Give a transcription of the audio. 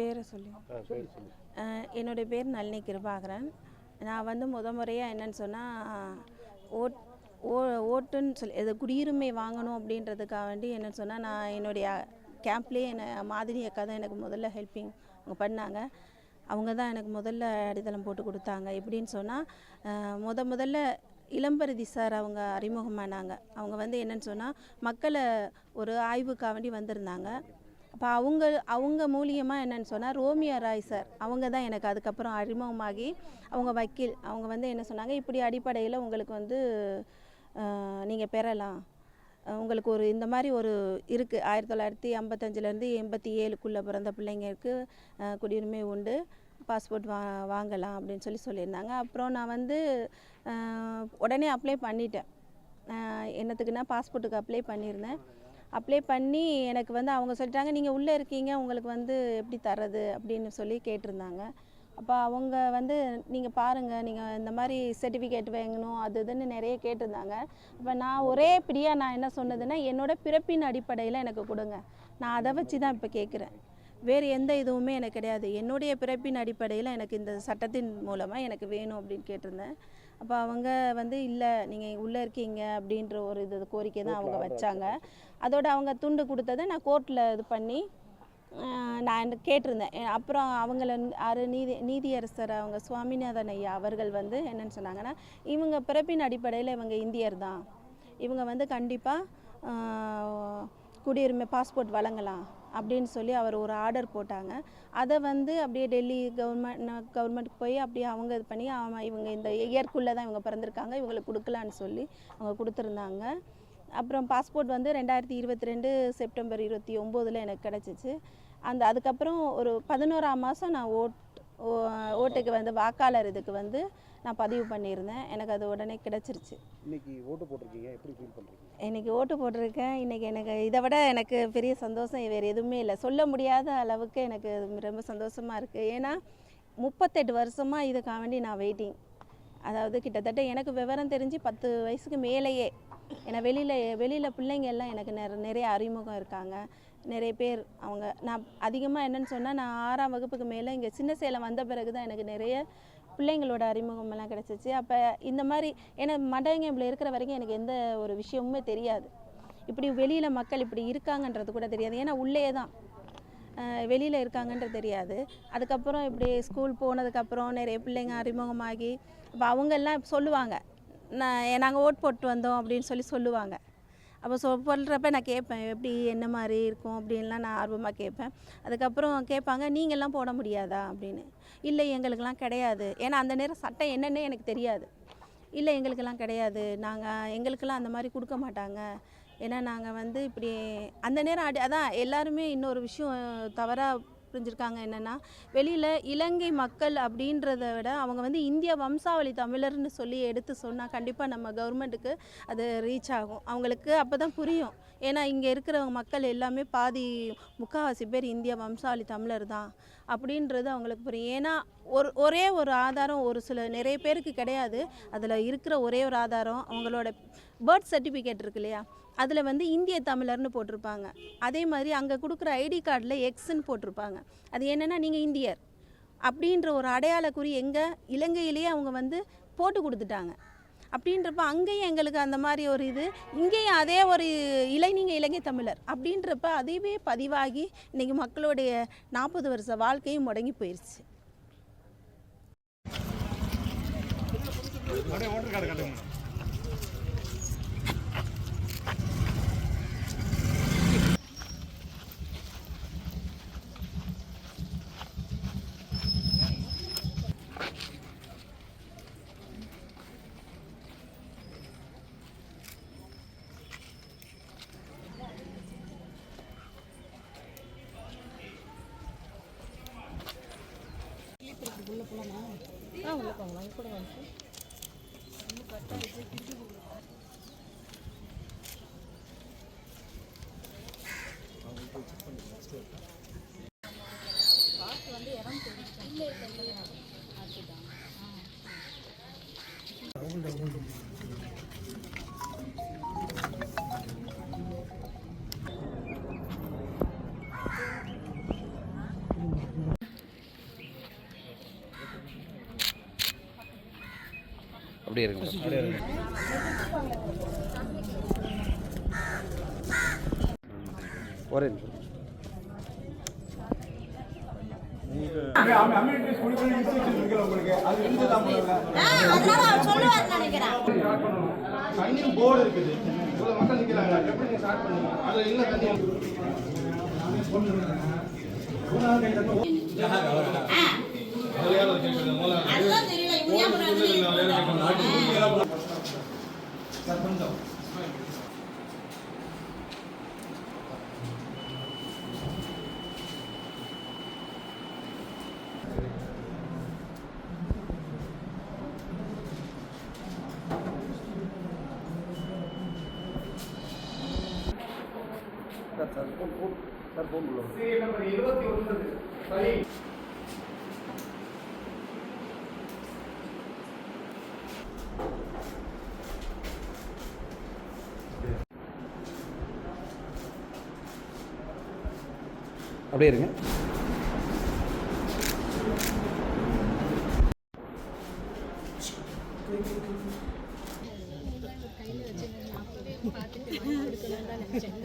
பேரை சொல்லி. என்னுடைய பேர் நளினி கிருபாகரன். நான் வந்து முத முறையாக என்னன்னு சொன்னால் ஓட் ஓ ஓட்டுன்னு சொல்லி இது குடியுரிமை வாங்கணும் அப்படின்றதுக்காக வேண்டி என்னன்னு சொன்னால் நான் என்னுடைய கேம்ப்லேயே என்னை மாதிரி அக்கா தான் எனக்கு முதல்ல ஹெல்ப்பிங் அவங்க பண்ணாங்க. அவங்க தான் எனக்கு முதல்ல அடித்தளம் போட்டு கொடுத்தாங்க. எப்படின்னு சொன்னால் முத முதல்ல இளம்பரதி சார் அவங்க அறிமுகமானாங்க. அவங்க வந்து என்னன்னு சொன்னால் மக்களை ஒரு ஆய்வுக்காக வேண்டி வந்திருந்தாங்க. அப்போ அவங்க அவங்க மூலியமாக என்னன்னு சொன்னால் ரோமியா ராய் சார் அவங்க தான் எனக்கு அதுக்கப்புறம் அறிமுகமாகி அவங்க வக்கீல் அவங்க வந்து என்ன சொன்னாங்க இப்படி அடிப்படையில் உங்களுக்கு வந்து நீங்கள் பெறலாம். உங்களுக்கு ஒரு இந்த மாதிரி ஒரு இருக்குது ஆயிரத்தி தொள்ளாயிரத்தி ஐம்பத்தஞ்சிலேருந்து எண்பத்தி ஏழுக்குள்ளே பிறந்த பிள்ளைங்களுக்கு குடியுரிமை உண்டு. பாஸ்போர்ட் வா வாங்கலாம் அப்படின்னு சொல்லி சொல்லியிருந்தாங்க. அப்புறம் நான் வந்து உடனே அப்ளை பண்ணிட்டேன். என்னத்துக்குன்னா பாஸ்போர்ட்டுக்கு அப்ளை பண்ணியிருந்தேன். அப்ளை பண்ணி எனக்கு வந்து அவங்க சொல்லிட்டாங்க நீங்கள் உள்ளே இருக்கீங்க உங்களுக்கு வந்து எப்படி தர்றது? அப்படின்னு சொல்லி கேட்டிருந்தாங்க. அப்போ அவங்க வந்து நீங்கள் பாருங்கள் நீங்கள் இந்த மாதிரி சர்டிஃபிகேட் வாங்கணும் அது இதுன்னு நிறைய கேட்டிருந்தாங்க. அப்போ நான் ஒரே பிடியாக நான் என்ன சொன்னதுன்னா என்னோடய பிறப்பின் அடிப்படையில் எனக்கு கொடுங்க. நான் அதை வச்சு தான் இப்போ கேட்குறேன். வேறு எந்த இதுவுமே எனக்கு கிடையாது. என்னுடைய பிறப்பின் அடிப்படையில் எனக்கு இந்த சட்டத்தின் மூலமாக எனக்கு வேணும் அப்படின்னு கேட்டிருந்தேன். அப்போ அவங்க வந்து இல்லை நீங்கள் உள்ளே இருக்கீங்க அப்படின்ற ஒரு இது கோரிக்கை தான் அவங்க வச்சாங்க. அதோட அவங்க துண்டு கொடுத்ததை நான் கோர்ட்டில் இது பண்ணி நான் கேட்டிருந்தேன். அப்புறம் அவங்கள அரு நீதி நீதியரசர் அவங்க சுவாமிநாதன் ஐயா அவர்கள் வந்து என்னன்னு சொன்னாங்கன்னா இவங்க பிறப்பின் அடிப்படையில் இவங்க இந்தியர் தான். இவங்க வந்து கண்டிப்பாக குடியுரிமை பாஸ்போர்ட் வழங்கலாம். அப்படின்னு சொல்லி அவர் ஒரு ஆர்டர் போட்டாங்க. அதை வந்து அப்படியே டெல்லி கவர்மெண்ட் கவர்மெண்ட்டுக்கு போய் அப்படியே அவங்க இது பண்ணி ஆமாம் இவங்க இந்த இயற்குள்ளே தான் இவங்க பிறந்திருக்காங்க இவங்களுக்கு கொடுக்கலான்னு சொல்லி அவங்க கொடுத்துருந்தாங்க. அப்புறம் பாஸ்போர்ட் வந்து ரெண்டாயிரத்தி இருபத்தி ரெண்டு செப்டம்பர் இருபத்தி ஒம்போதில் எனக்கு கிடச்சிச்சு. அந்த அதுக்கப்புறம் ஒரு பதினோராம் மாதம் நான் ஓட் ஓட்டுக்கு வந்து வாக்காளர் இதுக்கு வந்து நான் பதிவு பண்ணியிருந்தேன். எனக்கு அது உடனே கிடச்சிருச்சு. இன்னைக்கு ஓட்டு போட்டிருக்கீங்க. எப்படி ஃபீல் பண்ணுறீங்க இன்னைக்கு ஓட்டு போட்டிருக்கேன். இன்னைக்கு எனக்கு இதை விட எனக்கு பெரிய சந்தோஷம் வேறு எதுவுமே இல்லை. சொல்ல முடியாத அளவுக்கு எனக்கு ரொம்ப சந்தோஷமாக இருக்குது ஏன்னா முப்பத்தெட்டு வருஷமாக இதுக்காக வேண்டி நான் வெயிட்டிங் அதாவது கிட்டத்தட்ட எனக்கு விவரம் தெரிஞ்சு பத்து வயசுக்கு மேலேயே ஏன்னா வெளியில் வெளியில் பிள்ளைங்க எல்லாம் எனக்கு நிற நிறைய அறிமுகம் இருக்காங்க. நிறைய பேர் அவங்க நான் அதிகமாக என்னன்னு சொன்னால் நான் ஆறாம் வகுப்புக்கு மேலே இங்கே சின்ன சேலம் வந்த பிறகு தான் எனக்கு நிறைய பிள்ளைங்களோட அறிமுகமெல்லாம் கிடச்சிச்சு. அப்போ இந்த மாதிரி ஏன்னா மடங்கம்பில் இருக்கிற வரைக்கும் எனக்கு எந்த ஒரு விஷயமுமே தெரியாது. இப்படி வெளியில் மக்கள் இப்படி இருக்காங்கன்றது கூட தெரியாது. ஏன்னா உள்ளே தான் வெளியில் இருக்காங்கன்றது தெரியாது. அதுக்கப்புறம் இப்படி ஸ்கூல் போனதுக்கப்புறம் நிறைய பிள்ளைங்க அறிமுகமாகி அப்போ அவங்கெல்லாம் சொல்லுவாங்க. நாங்கள் ஓட் போட்டு வந்தோம் அப்படின்னு சொல்லி சொல்லுவாங்க. அப்போ சொ சொல்கிறப்ப நான் கேட்பேன் எப்படி என்ன மாதிரி இருக்கும் அப்படின்லாம் நான் ஆர்வமாக கேட்பேன். அதுக்கப்புறம் கேட்பாங்க நீங்கள்லாம் போட முடியாதா அப்படின்னு. இல்லை எங்களுக்கெல்லாம் கிடையாது. ஏன்னா அந்த நேரம் சட்டம் என்னென்னு எனக்கு தெரியாது. இல்லை எங்களுக்கெல்லாம் கிடையாது. நாங்கள் எங்களுக்கெல்லாம் அந்த மாதிரி கொடுக்க மாட்டாங்க. ஏன்னா நாங்கள் வந்து இப்படி அந்த நேரம் அடி அதான் எல்லாருமே இன்னொரு விஷயம் தவறாக புரிஞ்சிருக்காங்க என்னென்னா வெளியில் இலங்கை மக்கள் அப்படின்றத விட அவங்க வந்து இந்திய வம்சாவளி தமிழர்னு சொல்லி எடுத்து சொன்னால் கண்டிப்பாக நம்ம கவர்மெண்ட்டுக்கு அது ரீச் ஆகும். அவங்களுக்கு அப்போ தான் புரியும். ஏன்னா இங்கே இருக்கிறவங்க மக்கள் எல்லாமே பாதி முக்கால்வாசி பேர் இந்திய வம்சாவளி தமிழர் தான். அப்படின்றது அவங்களுக்கு புரியும். ஏன்னா ஒரு ஒரே ஒரு ஆதாரம் ஒரு சில நிறைய பேருக்கு கிடையாது. அதில் இருக்கிற ஒரே ஒரு ஆதாரம் அவங்களோட பர்த் சர்டிஃபிகேட் இருக்கு இல்லையா? அதில் வந்து இந்திய தமிழர்னு போட்டிருப்பாங்க. அதே மாதிரி அங்கே கொடுக்குற ஐடி கார்டில் எக்ஸ்ன்னு போட்டிருப்பாங்க. அது என்னென்னா நீங்கள் இந்தியர். அப்படின்ற ஒரு அடையாள குறி எங்கே? இலங்கையிலேயே அவங்க வந்து போட்டு கொடுத்துட்டாங்க. அப்படின்றப்ப அங்கேயும் எங்களுக்கு அந்த மாதிரி ஒரு இது இங்கேயும் அதே ஒரு இளைஞங்க இலங்கை தமிழர் அப்படின்றப்ப அதுவே பதிவாகி இன்றைக்கி மக்களுடைய நாற்பது வருஷ வாழ்க்கையும் முடங்கி போயிடுச்சு அப்படியே ஓட்டர் கார்டு అవును కొంగ కూడా మంచి அவர் சொல்லுவார் நினைக்கிறேன். தண்ணி போர்டு இருக்குது. இவ்வளவு மக்கள் நிக்கிறாங்க. எப்படி நீங்க ஸ்டார்ட் பண்ணீங்க அதுல இல்ல தண்ணி? அதுதான் தெரியல இவங்க ஏன் பண்றாங்க sir sir phone phone sir phone பண்ணுவோம் நம்பர் இருபத்தி ஒன்பது சரி அப்படியே இருங்க. எங்கள் அப்பா